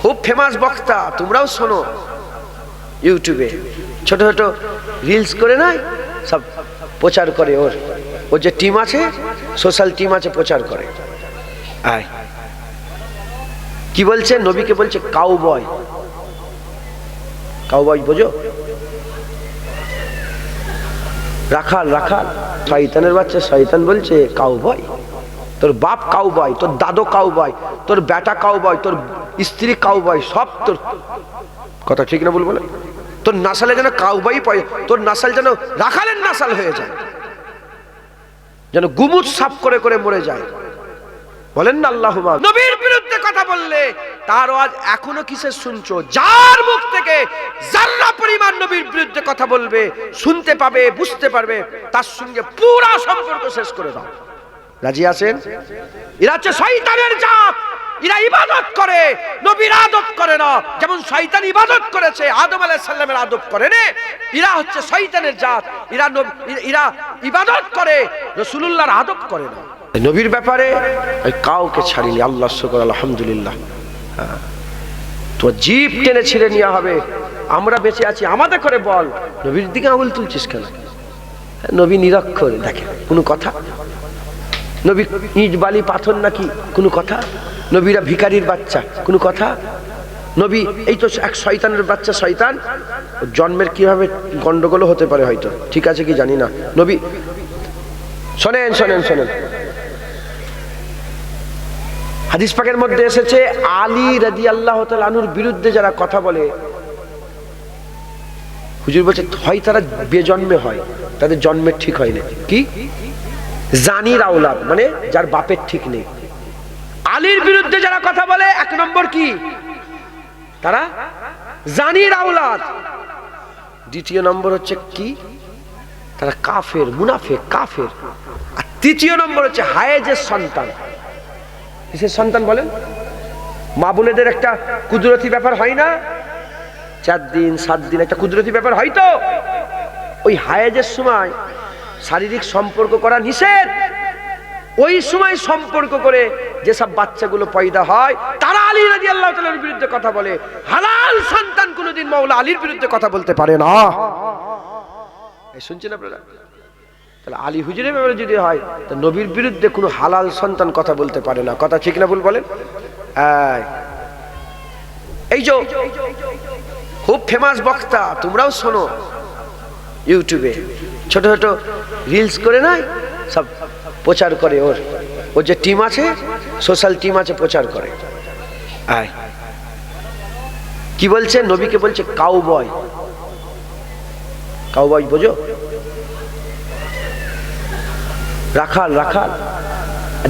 খুব ফেমাস বক্তা, তোমরাও শোনো ইউটিউবে। ছোট ছোট রিলস করে না, সব প্রচার করে ওর। ওর যে টিম আছে সোশ্যাল টিম আছে, প্রচার করে। কি বলছে? নবীকে বলছে কাউবয় কাউবয় বোঝো? রাখাল রাখাল, শয়তানের বাচ্চা, শয়তান বলছে কাউবয় তোর বাপ কাউবয় তোর দাদু কাউবয় তোর বেটা কাউবয় তোর স্ত্রী কাউবাই, সব তোর কথা ঠিক না বলব তোর নাসালে যেন কাউবাই পায়, তোর নাসাল যেন রাখালের নাসাল হয়ে যায়, যেন গুমুট সাফ করে করে মরে যায়। বলেন না আল্লাহ নবীর বিরুদ্ধে কথা বললে তার আজ এখনও কিসে শুনছো? যার মুখ থেকে জাল্লা পরিমাণ নবীর বিরুদ্ধে কথা বলবে, শুনতে পাবে, বুঝতে পারবে, তার সঙ্গে পুরা সম্পর্ক শেষ করে দাও। রাজি আছেন? এরা হচ্ছে শয়তানের জাত। এরা ইবাদত করে, নবীর আদব করে না। যেমন শয়তান ইবাদত করেছে, আদম আলাইহিস সালামের আদব করে নে। এরা হচ্ছে শয়তানের জাত। এরা এরা ইবাদত করে, রাসূলুল্লাহর আদব করে না। নবীর ব্যাপারে আমি কাউকে ছাড়িনি। আল্লাহ শুকর, আলহামদুলিল্লাহ। হ্যাঁ। তোমার জিপ টেনে ছিঁড়ে নেওয়া হবে। আমরা বেঁচে আছি, আমাদের করে বল। নবীর দিকে আঙুল তুলছিস কেন? নবী নিরক্ষর দেখে কোনো কথা? নবী ইট, বালি, পাথর নাকি কোনো কথা? নবীরা ভিখারির বাচ্চা। কোনো কথা? নবী, এই তো এক শয়তানের বাচ্চা, শয়তান। জন্মের কীভাবে গন্ডগোলও হতে পারে হয়তো? ঠিক আছে কি জানি না। নবী, শোনেন শোনেন শোনেন। হাদিস পাকের মধ্যে এসেছে, আলী রাজি আল্লাহ আনুর বিরুদ্ধে যারা কথা বলে, হুজুর বলছে, হয় তারা বেজন্মে হয়, তাদের জন্মের ঠিক হয় না কি? জানির আওলাদ মানে যার বাপের ঠিক নেই। আলীর বিরুদ্ধে যারা কথা বলে, এক নম্বর কি? তারা জানির আওলাদ। দ্বিতীয় নম্বর হচ্ছে কি? তারা কাফের মুনাফে কাফের। আর তৃতীয় নম্বর হচ্ছে হায়েজের সন্তান। কিসের সন্তান বলেন? মা বোনেদের একটা কুদরতি ব্যাপার হয় না? চার দিন, সাত দিন একটা কুদরতি ব্যাপার হয় তো? ওই হায়েজের সময় শারীরিক সম্পর্ক করা নিষেধ। ওই সময় সম্পর্ক করে যেসব বাচ্চাগুলো পয়দা হয়, তারা আলী রাজি আল্লাহ তালার বিরুদ্ধে কথা বলে। হালাল সন্তান কোনোদিন মাওলা আলীর বিরুদ্ধে কথা বলতে পারে না। শুনছেন আপনারা? তাহলে আলী হুজুরের ব্যাপারে যদি হয়, তা নবীর বিরুদ্ধে কোনো হালাল সন্তান কথা বলতে পারে না। কথা ঠিক না ভুল বলেন? এই। যে, খুব ফেমাস বক্তা, তোমরাও শোনো ইউটিউবে। ছোট ছোট রিলস করে না, সব প্রচার করে ওর। ওর যে টিম আছে সোশ্যাল টিম আছে, প্রচার করে। কি বলছে? নবীকে বলছে কাউ বয় কাউ বয় বোঝো? রাখাল রাখাল।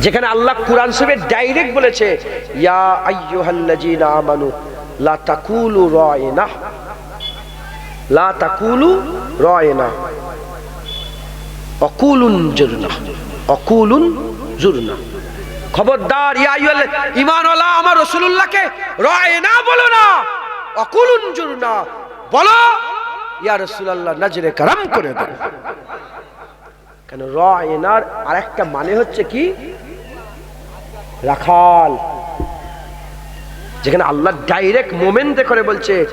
যেখানে আল্লাহ কোরআন শরীফে ডাইরেক্ট বলেছে, ইয়া আইয়ুহাল্লাযীনা আমানু, লা তাকুলু রায়না। লা তাকুলু রায়না। অকুলুন জুরনা। অকুলুন জুরনা। খবরদার, ইয়া আইয়ুহাল ঈমানওয়ালা আমার রাসূলুল্লাহকে রায়না বলো না। অকুলুন জুরনা, বলো, ইয়া রাসূলুল্লাহ, নজরে করম করে দাও। কেন র এনার আরেকটা মানে হচ্ছে কি? রাখাল। যেখানে আল্লাহ ডাইরেক্ট মোমেন্টে করে বলছে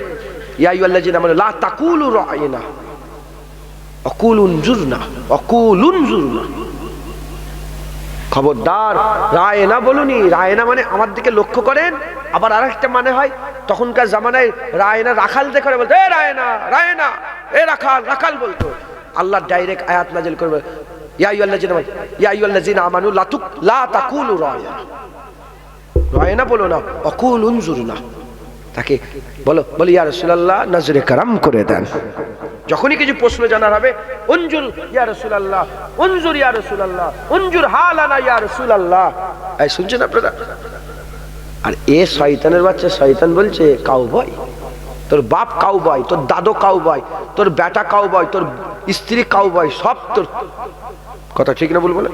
ইয়াইয়াল্লাহ জিনা মানে লা তাকুলু রায়না অকুলুন জুরনা অকুলুন জুরনা। খবরদার রায়না বলুনি রায়না মানে আমার দিকে লক্ষ্য করেন, আবার আরেকটা মানে হয়, তখনকার জামানায় রায়না রাখাল দেখে বলতো, এ রায়না রায়না এ রাখাল রাখাল বলতো। আল্লাহ ডাইরেক্ট আয়াত নাজিল করবে রায়না বলো না, অকুল উনজুরনা তাকে বলো, বলি ইয়া রাসূলুল্লাহ, নজরে করম করে দেন। যখনই কিছু প্রশ্ন জানার হবে উনজুর ইয়া রসুল আল্লাহ উনজুর ইয়া রাসূলুল্লাহ উনজুর হালানা, ইয়া রসুল আল্লাহ এই শুনছেন আপনারা? আর এ শয়তানের বাচ্চা, শয়তান বলছে, কাউবয়, তোর বাপ কাউবয়, তোর দাদু কাউবয়, তোর বেটা কাউবয়, তোর স্ত্রী কাউবয়, সব তোর কথা ঠিক না বলব না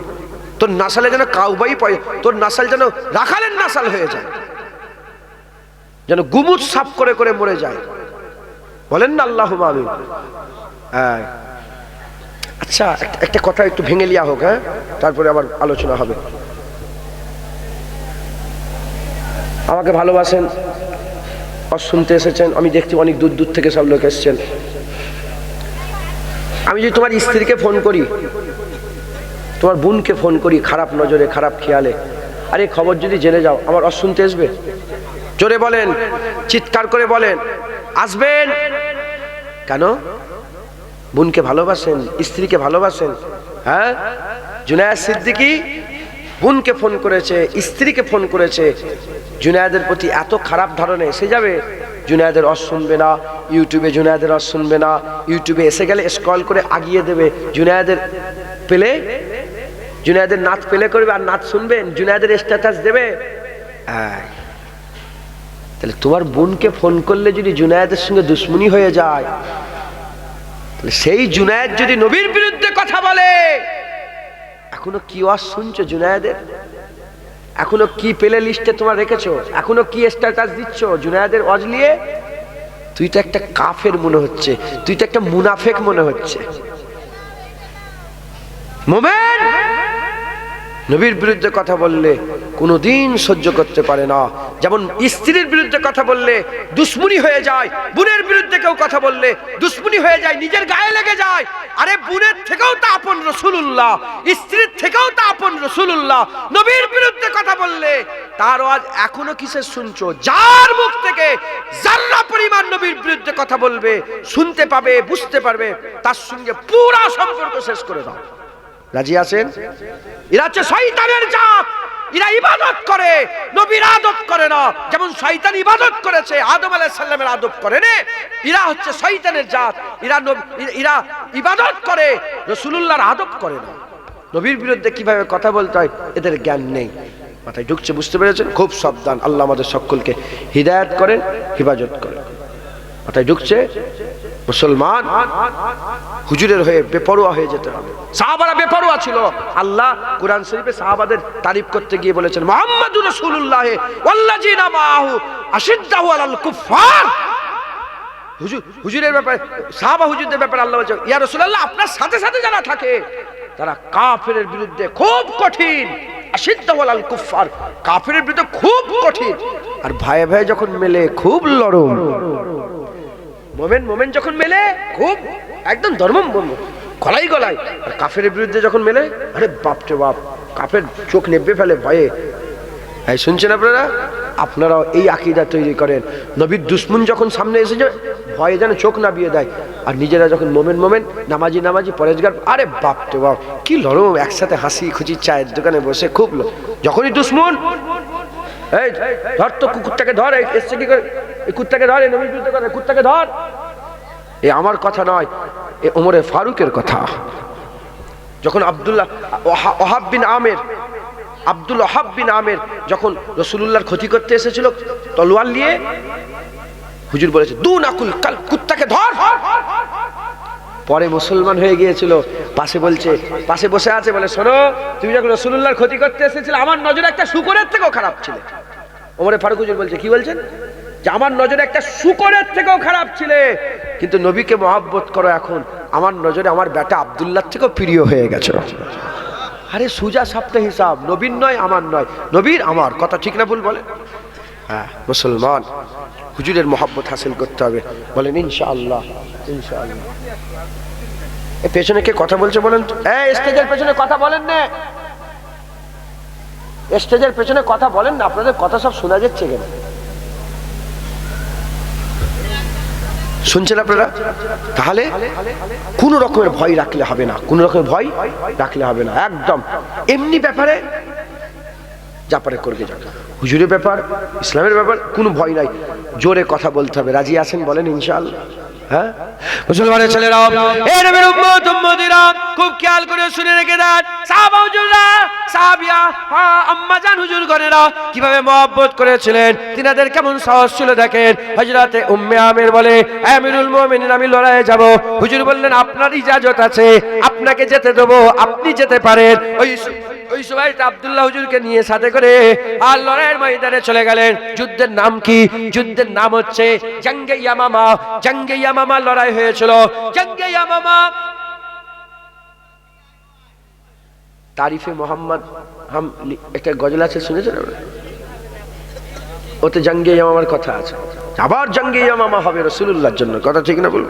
তোর নাসালে যেন কাউবাই পায় তোর নাসাল যেন রাখালের নাসাল হয়ে যায়, যেন গুমুট সাফ করে করে মরে যায়। বলেন না আল্লাহ আমিন হ্যাঁ। আচ্ছা একটা- কথা একটু ভেঙে লিয়া হোক হ্যাঁ? তারপরে আবার আলোচনা হবে। আমাকে ভালোবাসেন শুনতে এসেছেন, আমি দেখছি অনেক দূর দূর থেকে সব লোক এসেছেন। আমি যদি তোমার স্ত্রীকে ফোন করি, তোমার বোনকে ফোন করি, খারাপ নজরে, খারাপ খেয়ালে, আরে খবর যদি জেনে যাও, আমার অশুনতে আসবে? জোরে বলেন, চিৎকার করে বলেন, আসবেন? কেন? বোনকে ভালোবাসেন, স্ত্রীকে ভালোবাসেন হ্যাঁ? জুনায়দ সিদ্দিকি বোনকে ফোন করেছে, স্ত্রীকে ফোন করেছে। জুনায়দের প্রতি এত খারাপ ধারণা এসে যাবে, জুনায়দের অস শুনবে না, ইউটিউবে জুনায়দের অস শুনবে না, ইউটিউবে এসে গেলে স্ক্রল করে আগিয়ে দেবে, জুনায়দের পেলে, জুনায়দের নাচ পেলে করবে আর নাচ শুনবেন, জুনায়দের স্ট্যাটাস দেবে। হ্যাঁ তাহলে তোমার বোনকে ফোন করলে যদি জুনায়েদের সঙ্গে দুশ্মনী হয়ে যায়, তাহলে সেই জুনায়েদ যদি নবীর বিরুদ্ধে কথা বলে, এখনও কি ওয়াজ শুনছো জুনায়েদের? এখনও কি পেলে লিস্টে তোমার রেখেছো? এখনও কি স্ট্যাটাস দিচ্ছ জুনায়েদের ওয়াজ নিয়ে? তুই তো একটা কাফের মনে হচ্ছে, তুই তো একটা মুনাফেক মনে হচ্ছে। মোমেন! নবীর বিরুদ্ধে কথা বললে কোনোদিন সহ্য করতে পারে না। যেমন স্ত্রীর বিরুদ্ধে কথা বললে দুশ্মনী হয়ে যায়, বোনের বিরুদ্ধে কেউ কথা বললে দুশ্মনী হয়ে যায়, নিজের গায়ে লেগে যায়। আরে বোনের থেকেও তা আপন রসুল্লাহ স্ত্রীর থেকেও তা আপন রসুল্লাহ নবীর বিরুদ্ধে কথা বললে তার আজ এখনও কিসের শুনছো? যার মুখ থেকে জাল্লা পরিমাণ নবীর বিরুদ্ধে কথা বলবে, শুনতে পাবে, বুঝতে পারবে, তার সঙ্গে পুরা সম্পর্ক শেষ করে দাও। রাজি আছেন? এরা হচ্ছে শয়তানের জাত। এরা ইবাদত করে, নবীর আদব করে না। যেমন শয়তান ইবাদত করেছে, আদম আলাইহিস সালামের আদব করে রে এরা হচ্ছে শয়তানের জাত। এরা এরা ইবাদত করে, রাসূলুল্লাহর আদব করে না। নবীর বিরুদ্ধে কীভাবে কথা বলতে হয়, এদের জ্ঞান নেই। মাথায় ঢুকছে, বুঝতে পেরেছেন? খুব সাবধান। আল্লাহ আমাদের সকলকে হিদায়াত করেন, হিফাজত করেন। মাথায় ঢুকছে মুসলমান হুজুরের হয়ে বেপরোয়া হয়ে যেতে হবে। সাহাবারা বেপরোয়া ছিল। আল্লাহ কোরআন শরীফে সাহাবাদের তারিফ করতে গিয়ে বলেছেন, মুহাম্মাদুর রাসূলুল্লাহ ওয়াল্লাযিনা মাআহু আশিদ্দাহু আলাল কুফার হুজুর, হুজুরের ব্যাপারে, সাহাবা হুজুরদের ব্যাপারে আল্লাহ বলছে ইয়া রাসূলুল্লাহ, আপনার সাথে সাথে যারা থাকে, তারা কাফেরের বিরুদ্ধে খুব কঠিন। আশিদ্দাহু আলাল কুফার কাফেরের বিরুদ্ধে খুব কঠিন। আর ভাইয়ে ভাইয়ে যখন মেলে, খুব লড়ম মোমেন মোমেন যখন মেলে, খুব একদম ধর্ম গলাই গলাই। আর কাফের বিরুদ্ধে যখন মেলে, আরে বাপ রে বাপ, কাফের চোখ নেবে ফেলে ভয়ে। এই শুনছেন আপনারা? আপনারাও এই আকিদা তৈরি করেন। নবীর দুশ্মন যখন সামনে এসে যায়, ভয়ে যেন চোখ নাবিয়ে দেয়। আর নিজেরা যখন মোমেন মোমেন, নামাজি নামাজি, পরেজগার, আরে বাপ রে বাপ, কি লড়ো একসাথে হাসি খুঁজি চায়ের দোকানে বসে খুব যখনই দুশ্মন এই ধর তো কুকুরটাকে ধর এসছে কি করে? কুত্তাকে ধর, এই কথা কুত্তাকে ধর। এ আমার কথা নয়, এ ওমরে ফারুকের কথা। যখন আব্দুল্লাহ ওহা- ওহাব বিন আমের, আব্দুল ওহাব বিন আমের যখন রসুলুল্লাহর ক্ষতি করতে এসেছিল, তলোয়ার নিয়ে হুজুর বলেছে, দু নাকুল কাল কুত্তাকে ধর। পরে মুসলমান হয়ে গিয়েছিল, পাশে বলছে, পাশে বসে আছে, বলে, শোনো, তুমি যখন রসুলুল্লাহর ক্ষতি করতে এসেছিলে, আমার নজরে একটা শুকরের থেকেও খারাপ ছিল। ওমরে ফারুক হুজুর বলছে, কি বলছেন? যে আমার নজরে একটা শুকরের থেকেও খারাপ ছিলে। কিন্তু নবীকে মহাব্বত করো এখন, আমার নজরে আমার বেটা আব্দুল্লাহ থেকেও প্রিয় হয়ে গেছে। আরে সুজা সাপ্তাহ হিসাব, নবীর নয়, আমার নয়। নবীর আমার, কথা ঠিক না ভুল বলে? হ্যাঁ মুসলমান, হুজুরের মহাব্বত হাসিল করতে হবে। বলেন, ইনশাআল্লাহ ইনশাআল্লাহ। পেছনে কে কথা বলছে বলেন স্টেজের পেছনে কথা বলেন না। স্টেজের পেছনে কথা বলেন না, আপনাদের কথা সব শোনা যাচ্ছে কেন? শুনছেন আপনারা? তাহলে কোন রকমের ভয় রাখলে হবে না, কোন রকমের ভয় রাখলে হবে না, একদম। এমনি ব্যাপারে যাপারে করবে হুজুরের ব্যাপার, ইসলামের ব্যাপার, কোনো ভয় নাই। জোরে কথা বলতে হবে, রাজি আছেন বলেন ইনশাআল্লাহ। হ্যাঁ? মুসলমানের ছেলেরা, এ নবীর উম্মত, উম্মতিরা, খুব খেয়াল করে শুনে রেখে দেন। সাহাবা হুজুররা, সাহাবিয়া হ্যাঁ আম্মা জান হুজুর গণেরা কীভাবে মহব্বত করেছিলেন? তিনাদের কেমন সাহস ছিল দেখেন। হযরতে উম্মে আমির বলে আমিরুল মুমিনিন, আমি লড়াইয়ে যাব। হুজুর বললেন, আপনার ইজাজত আছে, আপনাকে যেতে দেবো, আপনি যেতে পারেন। ওই ওই সময় আব্দুল্লাহ হুজুরকে নিয়ে সাথে করে আর লড়াইয়ের ময়দানে চলে গেলেন। যুদ্ধের নাম কি? যুদ্ধের নাম হচ্ছে জঙ্গে ইয়ামামা। জঙ্গে ইয়ামামা লড়াই হয়েছিল। জঙ্গে ইয়ামামা। তারিফে মোহাম্মদ হাম একটা গজল আছে, শুনেছেন? ওতে জঙ্গে আমার কথা আছে। আবার জঙ্গে মামা হবে রসুল্লাহর জন্য। কথা ঠিক না বলব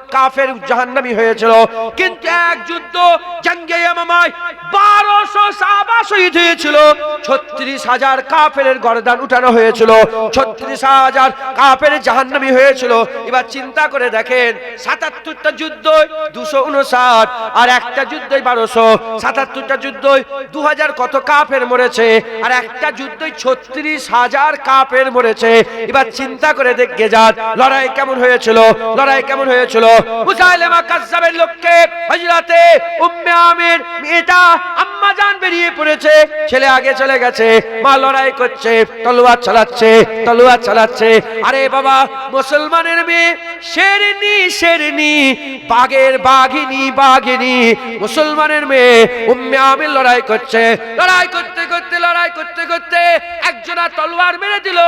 কাফের জাহান্নামী হয়েছিল। কিন্তু এক যুদ্ধ জঙ্গে ইয়ামামায় বারোশো সাহাবা শহীদ হয়েছিল। ছত্রিশ হাজার কাফের গরদান উঠানো হয়েছিল। ছত্রিশ হাজার কাফের জাহান্নামী হয়েছিল। এবার চিন্তা করে দেখেন, সাতাত্তরটা যুদ্ধ দুশো উনষাট, আর একটা যুদ্ধই বারোশো। সাতাত্তরটা যুদ্ধই দু হাজার কত কাফের মরেছে, আর একটা যুদ্ধই ছত্রিশ হাজার কাফের মরেছে। এবার চিন্তা করে দেখে যান, লড়াই কেমন হয়েছিল? লড়াই কেমন হয়েছিল? মুসাইলেমা কাজ্জাবের লোককে হজরতে উম্মে আমির, মেয়েটা আম্মা জান বেরিয়ে পড়েছে। ছেলে আগে চলে গেছে, মা লড়াই করছে, তলোয়ার চালাচ্ছে তলোয়ার চালাচ্ছে। আরে বাবা, মুসলমানের মেয়ে, শেরনি শেরনি, বাঘের বাঘিনী বাঘিনী। মুসলমানের মেয়ে, উম্মে আমির লড়াই করছে। লড়াই করতে করতে, লড়াই করতে করতে একজনা তলোয়ার মেরে দিল।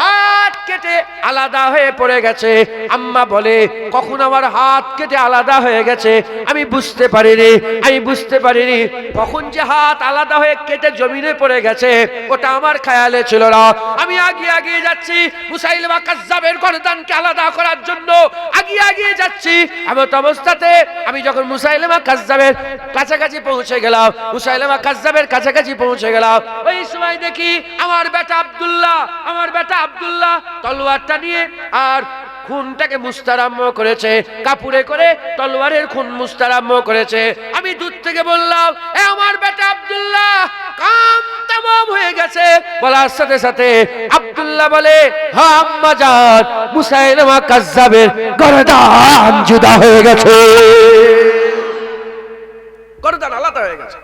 হাত কেটে আলাদা হয়ে পড়ে গেছে। আম্মা বলে, কখন আমার হাত কেটে আলাদা হয়ে গেছে? আমি বুঝতে পারিনি, আমি বুঝতে পারিনি। কখন যে হাত আলাদা হয়ে কেটে জমিনে পড়ে গেছে, ওটা আমার খেয়ালে ছিল না। আমি আগিয়ে আগিয়ে যাচ্ছি মুসাইলমা কাজ্জাবের গরদানকে আলাদা করার জন্য। আগিয়ে আগিয়ে যাচ্ছি। এমন অবস্থাতে আমি যখন মুসাইলমা কাজ্জাবের কাছাকাছি পৌঁছে গেলাম মুসাইলমা কাজ্জাবের কাছাকাছি পৌঁছে গেলাম, ওই সময় দেখি আমার বেটা আব্দুল্লাহ, আমার বেটা আব্দুল্লাহ তলোয়ারটা নিয়ে আর খুনটাকে মুস্তারাম্য করেছে, কাপুরে করে তলোয়ারের খুন মুস্তারাম্য করেছে। আমি দূর থেকে বললাম, এ আমার বেটা আব্দুল্লাহ, কাম তামাম হয়ে গেছে। বলার সাথে সাথে আব্দুল্লাহ বলে হ্যাঁ আম্মা জান মুসাইলমা কাজ্জাবের গরদান জুদা হয়ে গেছে। গরদান আলাদা হয়ে গেছে।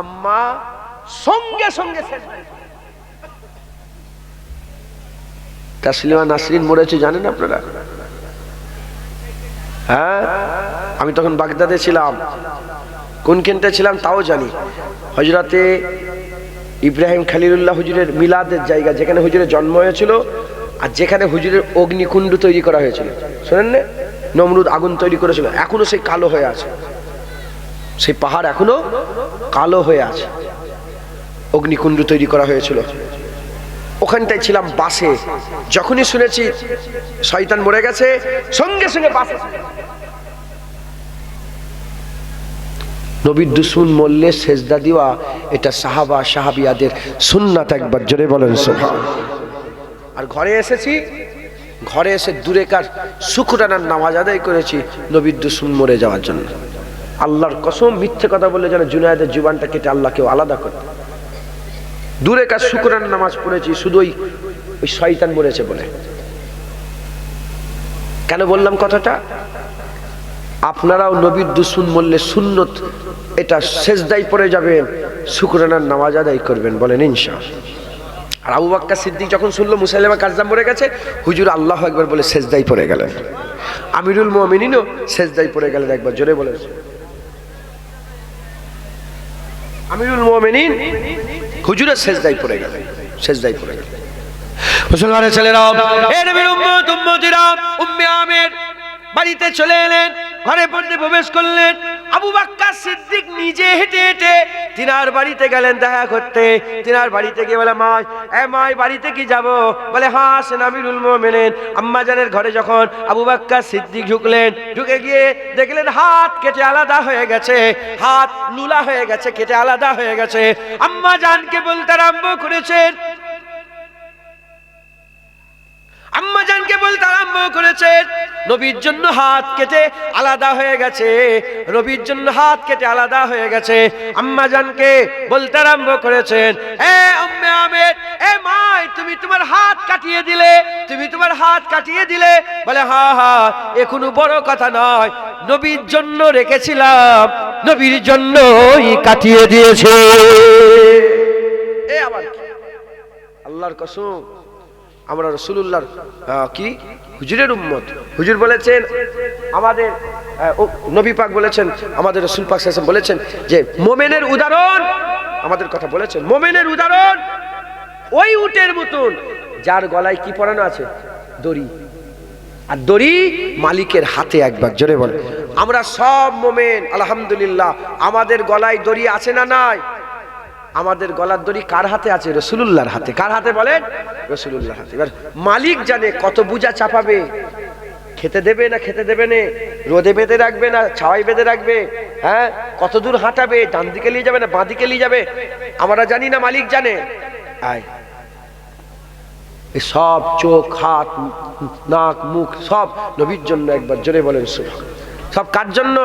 আম্মা সঙ্গে সঙ্গে শেষ তাসলিমা নাসরিন মরেছে, জানেন আপনারা? হ্যাঁ? আমি তখন বাগদাদে ছিলাম। কোন ছিলাম তাও জানি। হজরতে ইব্রাহিম খালিলুল্লাহ হুজুরের মিলাদের জায়গা, যেখানে হুজুরের জন্ম হয়েছিল আর যেখানে হুজুরের অগ্নিকুণ্ড তৈরি করা হয়েছিল। শোনেন না, নমরুদ আগুন তৈরি করেছিল, এখনও সেই কালো হয়ে আছে। সেই পাহাড় এখনও কালো হয়ে আছে। অগ্নিকুণ্ড তৈরি করা হয়েছিল। ওখানটায় ছিলাম বাসে। যখনই শুনেছি শয়তান মরে গেছে, সঙ্গে সঙ্গে বাসে নবীর দুশ্মন মরলে সেজদা দিওয়া এটা সাহাবা, সাহাবিয়াদের সুন্নাত একবার জোরে বলেন সোভা আর ঘরে এসেছি, ঘরে এসে দূরে কার শুকুরানার নামাজ আদায় করেছি নবীর দুশ্মন মরে যাওয়ার জন্য। আল্লাহর কসম মিথ্যে কথা বললে যেন জুনায়দের জীবনটা কেটে আল্লাহকেও আলাদা করে দূরে কাজ শুকুরান নামাজ পড়েছি, শুধু ওই শয়তান বলেছে বলে। কেন বললাম কথাটা? আপনারাও নবীর দুসুন মরলে সুন্নত, এটা শেষদাই পড়ে যাবেন শুকুরানার নামাজ আদায় করবেন বলেন ইনশা আর আবু বাক্কা সিদ্দিক যখন শুনলো, মুসাইলামা কাজদাম মরে গেছে, হুজুর আল্লাহ একবার বলে শেষদাই পড়ে গেলেন। আমিরুল মোমিনিনও শেষদাই পড়ে গেলেন একবার, জোরে বলেন। আমিরুল মোমিনিন হুজুরের শেষদাই পড়ে গেল শেষদাই পড়ে গেল। মুসলমানের ছেলেরা এ নবীর উম্মত উম্মতিরা উম্মে আমের বাড়িতে চলে এলেন ঘরে পড়তে প্রবেশ করলেন। আবু বাক্কার সিদ্দিক নিজে হেঁটে হেঁটে তিনার বাড়িতে গেলেন দেখা করতে। তিনার বাড়িতে গিয়ে বলে মা এ মাই, বাড়িতে কি যাব? বলে হ্যাঁ আসেন আমিরুল মোমেনেন। আম্মাজানের ঘরে যখন আবু বাক্কার সিদ্দিক ঢুকলেন, ঢুকে গিয়ে দেখলেন হাত কেটে আলাদা হয়ে গেছে। হাত লুলা হয়ে গেছে, কেটে আলাদা হয়ে গেছে। আম্মা জানকে বলতে আরম্ভ করেছেন আম্মা জানকে বলতে আরম্ভ করেছেন নবীর জন্য হাত কেটে আলাদা হয়ে গেছে নবীর জন্য হাত কেটে আলাদা হয়ে গেছে। আম্মা জানকে বলতে আরম্ভ করেছেন এ আম্মে আমের, এ মাই, তুমি তোমার হাত কাটিয়ে দিলে, তুমি তোমার হাত কাটিয়ে দিলে। বলে, হা হা এ কোনো বড় কথা নয়, নবীর জন্য রেখেছিলাম, নবীর জন্যই কাটিয়ে দিয়েছে। এ আবার? আল্লাহর কসম। আমরা রসুল্লাহর কি? হুজুরের উম্মত। হুজুর বলেছেন, আমাদের নবী পাক বলেছেন, আমাদের রসুল পাক ওয়াসাল্লাম বলেছেন যে, মোমেনের উদাহরণ, আমাদের কথা বলেছেন, মোমেনের উদাহরণ, ওই উটের মতন, যার গলায় কি পরানো আছে? দড়ি। আর দড়ি মালিকের হাতে একবার, জোরে বলে আমরা সব মোমেন, আলহামদুলিল্লাহ, আমাদের গলায় দড়ি আছে না নাই? আমাদের গলার দড়ি কার হাতে আছে? রসুলুল্লাহর হাতে। কার হাতে বলেন? রসুলুল্লাহর হাতে। এবার মালিক জানে কত বুঝা চাপাবে। খেতে দেবে না খেতে দেবে না? রোদে বেঁধে রাখবে না? ছাওয়াই বেঁধে রাখবে? হ্যাঁ? কত দূর হাঁটাবে? ডান দিকে নিয়ে যাবে না বাঁ দিকে নিয়ে যাবে? আমরা জানি না মালিক জানে। আয়। সব চোখ, হাত, নাক, মুখ সব নবীর জন্য একবার জোরে বলেন সুবহান সব কার জন্য?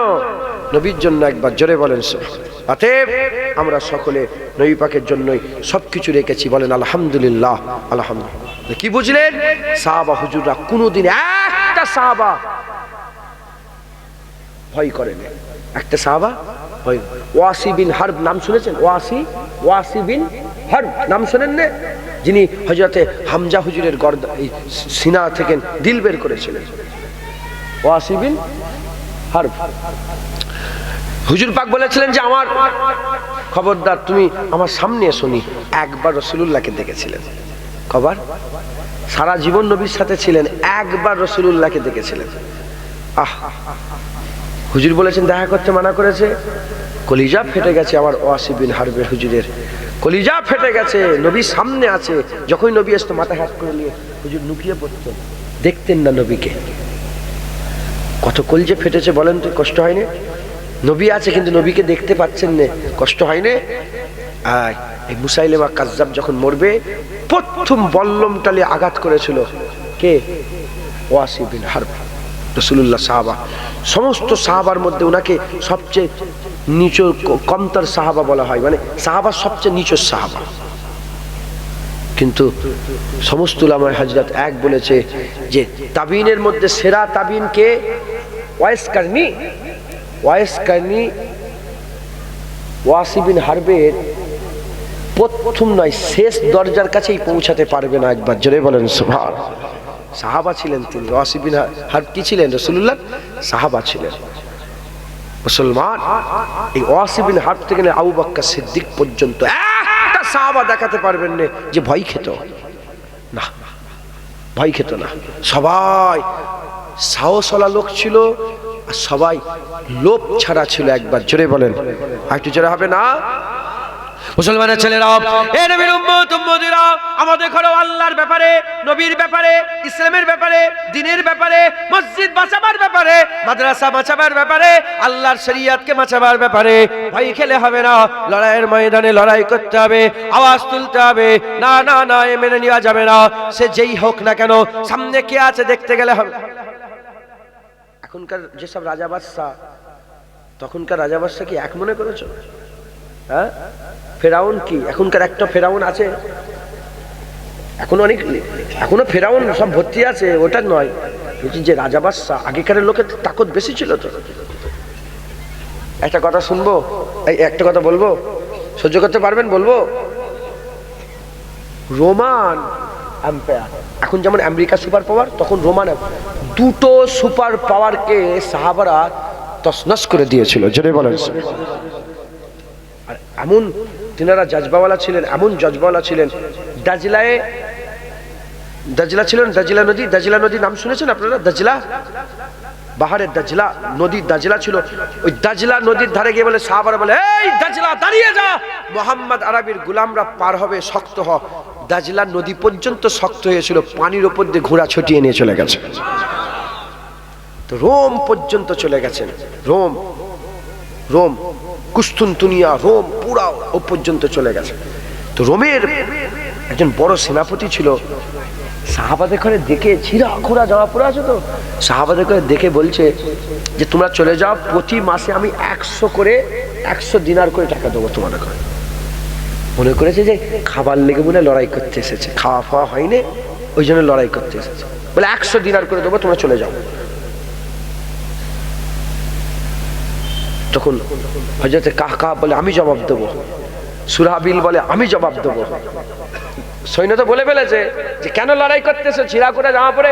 নবীর জন্য একবার জোরে বলেন অতএব আমরা সকলে নবী পাকের জন্যই সব কিছু রেখেছি, বলেন আলহামদুলিল্লাহ আলহামদুলিল্লাহ। কি বুঝলেন? সাহাবা, হুজুররা কোনোদিন একটা সাহাবা ভয় করেন একটা সাহাবা ভয় ওয়াসি বিন হার্ব, নাম শুনেছেন? ওয়াসি ওয়াসি বিন হার্ব, নাম শুনেন না? যিনি হজরতে হামজা হুজুরের গর্দা সিনা থেকে দিল বের করেছিলেন। ওয়াসি বিন হুজুর পাক বলেছিলেন যে আমার খবরদার তুমি আমার সামনে শুনি একবার রসুলুল্লাহকে দেখেছিলেন। খবর সারা জীবন নবীর সাথে ছিলেন, একবার রসুলুল্লাহকে দেখেছিলেন। আহ! হুজুর বলেছেন, দেখা করতে মানা করেছে, কলিজা ফেটে গেছে আমার ওয়াসিবিন হারবে হুজুরের। কলিজা ফেটে গেছে, নবী সামনে আছে, যখনই নবী আসতো মাথা হাত করে নিয়ে হুজুর লুকিয়ে পড়তো দেখতেন না নবীকে। কত কলজে ফেটেছে বলেন তো, কষ্ট হয়নি? নবী আছে কিন্তু নবীকে দেখতে পাচ্ছেন না, কষ্ট হয়নি? আয়, এই মুসাইলেমা কাজ্জাব যখন মরবে, প্রথম বল্লম টালে আঘাত করেছিল কে? ওয়াসি বিন হারব রসুল্লাহ সাহাবা। সমস্ত সাহাবার মধ্যে ওনাকে সবচেয়ে নিচু কমতার সাহাবা বলা হয় মানে সাহাবা সবচেয়ে নিচু সাহাবা। কিন্তু সমস্ত উলামায়ে হাজরাত এক বলেছে যে তাবিনের মধ্যে সেরা তাবিন কে? Owais Qarni. ওয়াইস কার্নি ওয়াসিবিন হারবের প্রথম নয়, শেষ দরজার কাছেই পৌঁছাতে পারবে না একবার। জোরে বলেন সুভার সাহাবা ছিলেন তিনি। ওয়াসিবিন হার্ব কি ছিলেন? রসুল্লাহ সাহাবা ছিলেন। মুসলমান। এই ওয়াসিবিন হার্ব থেকে আবু বাক্কা সিদ্দিক পর্যন্ত একটা সাহাবা দেখাতে পারবেন না যে ভয় খেত। না, ভয় খেত না। সবাই সাহসলা লোক ছিল আর সবাই লোভ ছাড়া ছিল একবার। জোরে বলেন। আর একটু জোরে হবে না? মুসলমানের ছেলেরা এ নবীর উম্মত উম্মতিরা আমাদের ঘরে আল্লাহর ব্যাপারে নবীর ব্যাপারে ইসলামের ব্যাপারে দিনের ব্যাপারে মসজিদ বাঁচাবার ব্যাপারে মাদ্রাসা বাঁচাবার ব্যাপারে আল্লাহর শরিয়াতকে বাঁচাবার ব্যাপারে ভয় খেলে হবে না। লড়াইয়ের ময়দানে লড়াই করতে হবে আওয়াজ তুলতে হবে। না না না এ মেনে নেওয়া যাবে না। সে যেই হোক না কেন সামনে কে আছে দেখতে গেলে হবে। এখনকার যেসব রাজা বাদশাহ তখনকার রাজা বাদশাহ কি এক মনে করেছ? হ্যাঁ? ফেরাউন কি? এখনকার একটা ফেরাউন আছে? এখন অনেক এখনও ফেরাউন সব ভর্তি আছে, ওটা নয়। বলছি যে রাজা বাদশাহ, আগেকার লোকের তাকত বেশি ছিল তো। একটা কথা শুনব? এই একটা কথা বলব? সহ্য করতে পারবেন বলব? রোমান আম্পায়ার এখন যেমন আমেরিকা সুপার পাওয়ার, তখন রোমান দুটো সুপার পাওয়ারকে সাহাবারা তসনস করে দিয়েছিল। জোরে বলেন। আর এমন তিনারা জজবাওয়ালা ছিলেন, এমন জজবাওয়ালা ছিলেন। দাজলায়, দাজলা ছিলেন, দাজলা নদী দাজলা নদী নাম শুনেছেন আপনারা? দাজলা? বাহারের দাজলা নদী দাজলা ছিল। ওই দাজলা নদীর ধারে গিয়ে বলে, সাহাবারা বলে, এই দাজলা, দাঁড়িয়ে যা! মোহাম্মদ আরবির গুলামরা পার হবে, শক্ত হ। দাজলা নদী পর্যন্ত শক্ত হয়েছিল, পানির ওপর দিয়ে ঘোড়া ছটিয়ে নিয়ে চলে গেছে। তো রোম পর্যন্ত চলে গেছেন। রোম রোম, কুস্তুনতুনিয়া, রোম, পুরা ও পর্যন্ত চলে গেছে। তো রোমের একজন বড় সেনাপতি ছিল, সাহাবাদের ঘরে দেখে ছিঁড়া খোড়া জামা পরে আছে তো, সাহাবাদের ঘরে দেখে বলছে যে, তোমরা চলে যাও, প্রতি মাসে আমি একশো করে, একশো দিনার করে টাকা দেবো তোমাদের ঘরে। মনে করেছে যে, খাবার লেগে মনে লড়াই করতে এসেছে। খাওয়া ফাওয়া হয়নি, ওই জন্য লড়াই করতে এসেছে। বলে, একশো দিনার করে দেবো, তোমরা চলে যাও। তখন হজরতে কাহ কাহ বলে, আমি জবাব দেবো। সুরাবিল বলে, আমি জবাব দেবো। সৈন্য তো বলে ফেলেছে যে, কেন লড়াই করতেছে? ছিঁড়া করে জামা পরে?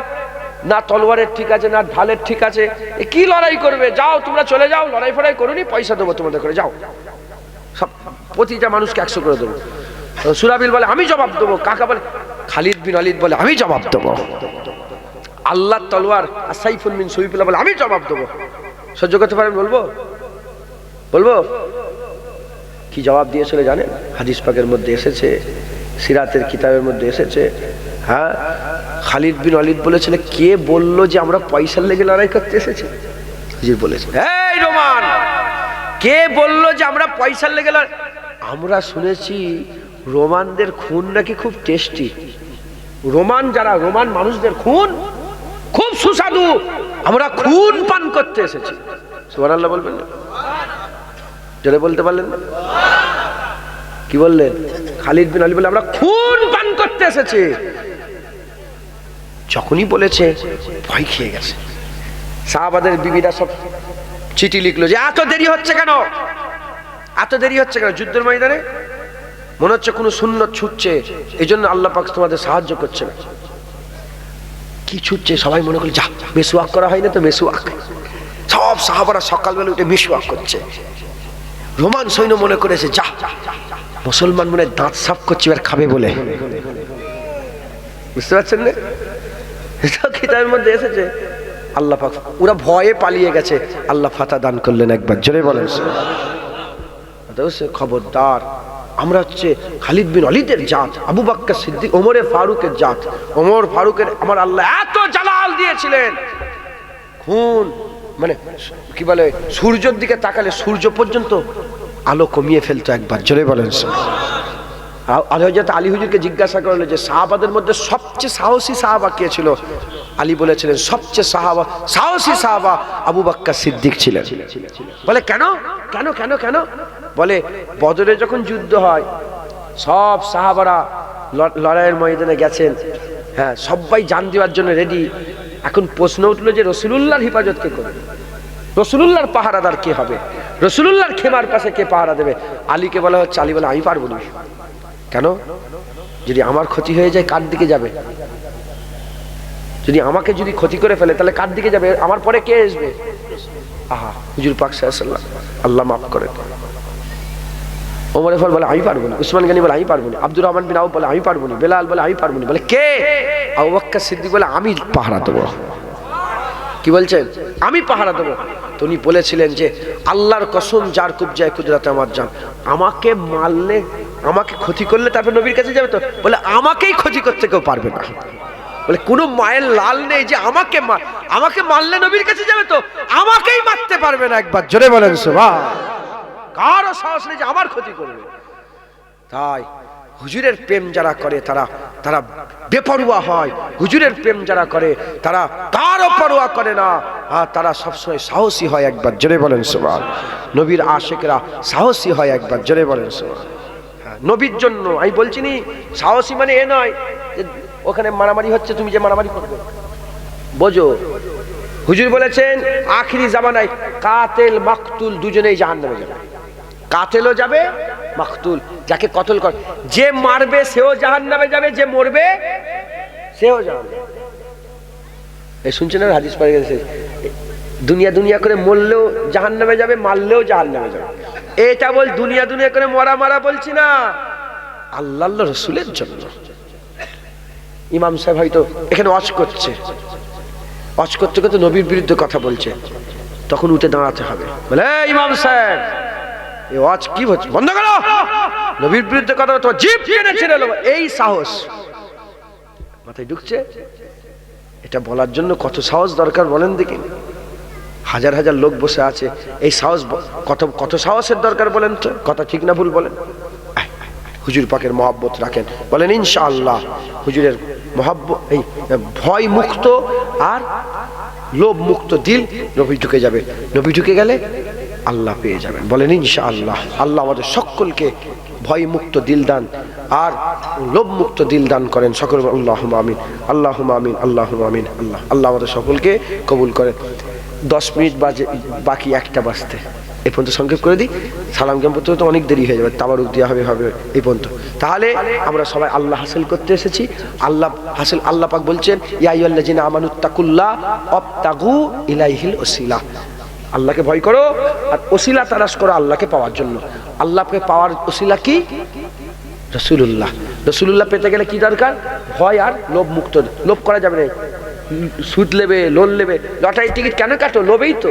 না, তলোয়ারের ঠিক আছে, না, ঢালের ঠিক আছে। এ কি লড়াই করবে? যাও, তোমরা চলে যাও, লড়াই ফড়াই করুনি পয়সা দেবো তোমাদের করে, যাও। সব প্রতিটা মানুষকে একশো করে দেবো। সুরাবিল বলে, আমি জবাব দেবো। কাকা বলে, খালিদ বিন আলিদ বলে, আমি জবাব দেবো। আল্লাহ তলোয়ার আর সাইফুল বিন সহিফুল্লাহ বলে, আমি জবাব দেবো। সহ্য করতে পারেন বলব? বলব? কি জবাব দিয়েছিল জানেন? হাদিস পাকের মধ্যে এসেছে, সিরাতের কিতাবের মধ্যে এসেছে। হ্যাঁ খালিদ বিন অলিদ বলেছিল, কে বলল যে আমরা পয়সার লেগে লড়াই করতে এসেছি? বলেছে, এই রোমান, কে বলল যে আমরা পয়সার লেগে লড়াই আমরা শুনেছি রোমানদের খুন নাকি খুব টেস্টি। রোমান যারা, রোমান মানুষদের খুন খুব সুস্বাদু। আমরা খুন পান করতে এসেছি। সুবহানাল্লাহ বলবেন না? জোরে বলতে পারলেন কি বললেন? খালিদ বিন আলী বলে আমরা খুন পান করতে এসেছি। যখনই বলেছে, ভয় খেয়ে গেছে। সাহাবাদের বিবিরা সব চিঠি লিখলো যে, এত দেরি হচ্ছে কেন? এত দেরি হচ্ছে কেন? যুদ্ধের ময়দানে? মনে হচ্ছে কোনো শূন্য ছুটছে এই জন্য আল্লাহ পাক তোমাদের সাহায্য করছে না। কি ছুটছে সবাই মনে করল, যা মেসুয়াক করা হয় না তো মেসুয়াক সব সাহাবারা সকালবেলা উঠে মেসুয়াক করছে। রোমান সৈন্য মনে করেছে, যা, মুসলমান মনে দাঁত সাফ করছে, এবার খাবে বলে। বুঝতে পারছেন না? মধ্যে এসেছে। আল্লাহ পাক, ওরা ভয়ে পালিয়ে গেছে। আল্লাহ ফাতা দান করলেন একবার, জোরে বলেন খবরদার, আমরা হচ্ছে খালিদ বিন অলিদের জাত, আবু বাক্কা সিদ্দিক, ওমরে ফারুকের জাত। ওমর ফারুকের, আমার আল্লাহ এত জালাল দিয়েছিলেন। খুন মানে কি বলে, সূর্যের দিকে তাকালে সূর্য পর্যন্ত আলো কমিয়ে ফেলতো একবার, জোরে বলেন আলী হজরত আলী হুজুরকে জিজ্ঞাসা করল যে, সাহাবাদের মধ্যে সবচেয়ে সাহসী সাহাবা কে ছিল? আলী বলেছিলেন, সবচেয়ে সাহাবা সাহসী সাহাবা আবু বাক্কা সিদ্দিক ছিলেন। বলে, কেন? কেন কেন কেন? বলে, বদরে যখন যুদ্ধ হয়, সব সাহাবারা লড়াইয়ের ময়দানে গেছেন। হ্যাঁ সবাই জান দেওয়ার জন্য রেডি এখন প্রশ্ন উঠল যে রসুলুল্লাহর হিফাজত কে করবে? রসুলুল্লাহর পাহারাদার কে হবে? রসুলুল্লাহর খেমার পাশে কে পাহারা দেবে? আলীকে বলা হচ্ছে, আলী বলে, আমি পারব না। কেন? যদি আমার ক্ষতি হয়ে যায়, কার দিকে যাবে? যদি আমাকে যদি ক্ষতি করে ফেলে, তাহলে কার দিকে যাবে? আমার পরে কে আসবে? আহা, হুজুর পাক সাল্লাম আল্লাহ মাফ করে ওমরে ফল বলে, আমি পারব না। উসমান গানি বলে, আমি পারব না। আব্দুর রহমান বিন বলে, আমি পারব না। বেলাল বলে, আমি পারব না। বলে, কে? আবু বকর সিদ্দিক বলে, আমি পাহারা দেবো। কি বলছেন আমি পাহারা দেবো। তো উনি বলেছিলেন যে, আল্লাহর কসম, যার কুব যায় কুদরাতে আমার যান আমাকে মারলে, আমাকে ক্ষতি করলে তারপর নবীর কাছে যাবে তো? বলে, আমাকেই ক্ষতি করতে কেউ পারবে না। বলে, কোনো মায়ের লাল নেই যে আমাকে আমাকে মারলে নবীর কাছে যাবে তো? আমাকেই মারতে পারবে না একবার। জোরে বলেন সোভা কারও সাহস নেই যে আমার ক্ষতি করবে? তাই হুজুরের প্রেম যারা করে তারা তারা বেপরুয়া হয়। হুজুরের প্রেম যারা করে তারা কারও পরোয়া করে না। আর তারা সবসময় সাহসী হয় একবার। জোরে বলেন সোমান নবীর আশেকরা সাহসী হয় একবার। জোরে বলেন সোমান হ্যাঁ, নবীর জন্য আমি বলছি নি সাহসী মানে এ নয় যে ওখানে মারামারি হচ্ছে তুমি যে মারামারি করবে। বোঝো? হুজুর বলেছেন আখিরি জামানায় কাতেল মাকতুল দুজনেই জাহান্নামে যাবে। কাতেলও যাবে, মাকতুল। যাকে কতল কর। যে মারবে, সেও জাহান নামে যাবে, যে মরবে, সেও জাহান এই শুনছেন না হাদিস পাড়ে গেছে? দুনিয়া দুনিয়া করে মরলেও জাহান নামে যাবে, মারলেও জাহান নামে যাবে। এটা বল দুনিয়া দুনিয়া করে মরা মারা বলছি না। আল্লাহ রসুলের জন্য। ইমাম সাহেব হয়তো এখানে ওয়াজ করছে। ওয়াজ করতে করতে নবীর বিরুদ্ধে কথা বলছে। তখন উঠে দাঁড়াতে হবে। বলে, "এই ইমাম সাহেব এই ওয়াজ কি হচ্ছে? বন্ধ করো। নবীর বিরুদ্ধে কথা তোমার জিপ টেনে এই সাহস। মাথায় ঢুকছে? এটা বলার জন্য কত সাহস দরকার বলেন দেখি। হাজার হাজার লোক বসে আছে। এই সাহস কত কত সাহসের দরকার বলেন তো? কথা ঠিক না ভুল বলেন? হুজুর পাকের মহাব্বত রাখেন। বলেন, ইনশাআল্লাহ, হুজুরের মহাব্ব এই ভয় মুক্ত আর লোভ মুক্ত দিল নবী ঢুকে যাবে। নবী ঢুকে গেলে আল্লাহ পেয়ে যাবেন। বলেন, ইনশাআল্লাহ, আল্লাহ আল্লাহ আমাদের সকলকে ভয় মুক্ত দিল দান আর লোভ মুক্ত দিল দান করেন। সকল আল্লাহ আমিন আল্লাহ আমিন আল্লাহ আমিন, আল্লাহ আল্লাহ আমাদের সকলকে কবুল করেন দশ মিনিট বাজে, বাকি একটা বাজতে। এই পর্যন্ত সংক্ষেপ করে দিই। সালাম ক্যাম্প তো অনেক দেরি হয়ে যাবে। তাবারুক দেওয়া হবে হবে এই পর্যন্ত। তাহলে আমরা সবাই আল্লাহ হাসিল করতে এসেছি। আল্লাহ হাসিল, আল্লাহ পাক বলছেন ইয়াইয়াল্লাহ জিনা আমানুত্তাকুল্লাহ অবতাগু ইলাইহিল ওসিলা। আল্লাহকে ভয় করো, আর ওসিলা তালাশ করো আল্লাহকে পাওয়ার জন্য। আল্লাহকে পাওয়ার ওসিলা কি? রসুল্লাহ রসুল্লাহ পেতে গেলে কি দরকার? ভয় আর লোভ মুক্ত। লোভ করা যাবে সুদ নেবে, লোন নেবে। লটারি টিকিট কেন কাটো? লোভেই তো।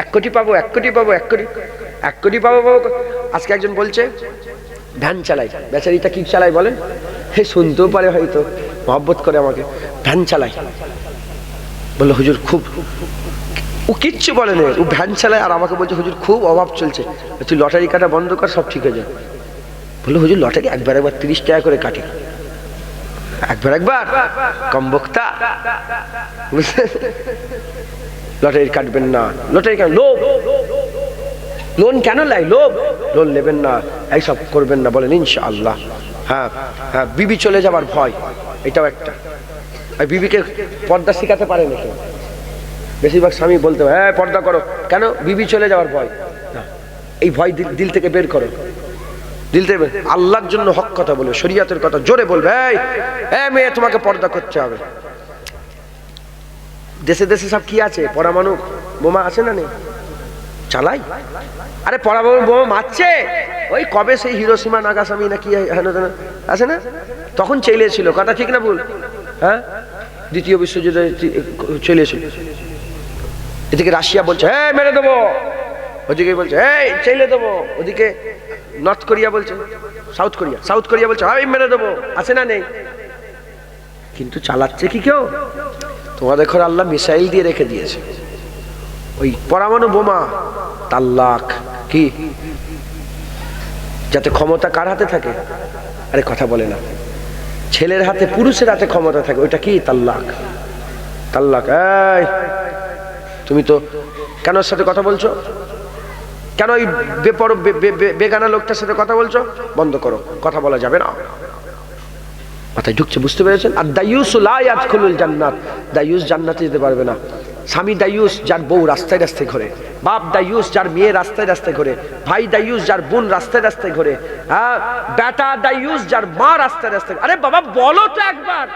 এক কোটি পাবো, এক কোটি পাবো, এক কোটি এক কোটি পাবো পাবো আজকে একজন বলছে, ভ্যান চালাই। বেচারিটা কি চালায় বলেন? হে, শুনতেও পারে হয়তো। মহব্বত করে আমাকে। ভ্যান চালাই বলল, হুজুর, খুব ও কিচ্ছু বলে না ও ভ্যান চালায় আর আমাকে বলছে, হুজুর, খুব অভাব চলছে। তুই লটারি কাটা বন্ধ কর, সব ঠিক হয়ে বলল, হুজুর, লটারি একবার একবার তিরিশ টাকা করে কাটি। একবার একবার, কম বক্তা। লটারি কাটবেন না। লটারি কেন লোভ। লোন কেন লাই? লোভ। লোন নেবেন না। এইসব করবেন না, বলেন ইনশা আল্লাহ হ্যাঁ হ্যাঁ বিবি চলে যাবার ভয়, এটাও একটা। বিবিকে পর্দা শেখাতে পারে না কেউ। বেশিরভাগ স্বামী বলতে হয়, হ্যাঁ পর্দা করো। কেন? বিবি চলে যাওয়ার ভয়। এই ভয় দিল থেকে বের করো। দিল থেকে আল্লাহর জন্য হক কথা বলবে শরীয়তের কথা জোরে বলবে এ মেয়ে তোমাকে পর্দা করতে হবে। দেশে দেশে সব কি আছে? পরমাণু বোমা আছে না নেই? চালাই আরে পরমাণু বোমা মারছে? ওই কবে সেই হিরোসীমা নাগাসামি না কি আছে না? তখন চেলেছিল কথা ঠিক না ভুল? হ্যাঁ? দ্বিতীয় বিশ্বযুদ্ধে চলেছিল এদিকে রাশিয়া বলছে হ্যাঁ মেরে দেবো। ওদিকে বলছে এই চেলে দেবো। ওদিকে নর্থ কোরিয়া বলছে, সাউথ কোরিয়া। সাউথ কোরিয়া বলছে, আমি মেরে দেবো। আছে না নেই। কিন্তু চালাচ্ছে কি কেউ? তোমাদের ঘরে আল্লাহ মিসাইল দিয়ে রেখে দিয়েছে। ওই পরমাণু বোমা, তাল্লাক, কি? যাতে ক্ষমতা কার হাতে থাকে? আরে, কথা বলে না। ছেলের হাতে পুরুষের হাতে ক্ষমতা থাকে, ওইটা কি? তাল্লাক। তাল্লাক, এই! তুমি তো কেন সাথে কথা বলছো? কেন ওই বেপর বেগানা লোকটার সাথে কথা বলছো? বন্ধ করো, কথা বলা যাবে না। মাথায় ঢুকছে, বুঝতে পেরেছেন? আর দায়ুস লায়াত খুলুল জান্নাত। দায়ুস জান্নাতে যেতে পারবে না। স্বামী দায়ুস, যার বউ রাস্তায় রাস্তায় ঘোরে। বাপ দায়ুস, যার মেয়ে রাস্তায় রাস্তায় ঘোরে। ভাই দায়ুস, যার বোন রাস্তায় রাস্তায় ঘোরে। হ্যাঁ বেটা দায়ুস, যার মা রাস্তায় রাস্তায় আরে বাবা, বলো তো একবার।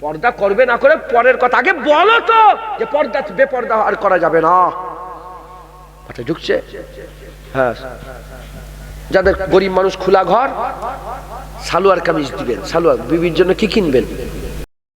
পর্দা করবে না করে পরের কথা। আগে বলো তো যে পর্দা, বেপর্দা আর করা যাবে না। কথা ঢুকছে? হ্যাঁ। যাদের গরিব মানুষ খোলা ঘর, সালোয়ার কামিজ দিবেন, সালোয়ার, বিবির জন্য কি কিনবেন?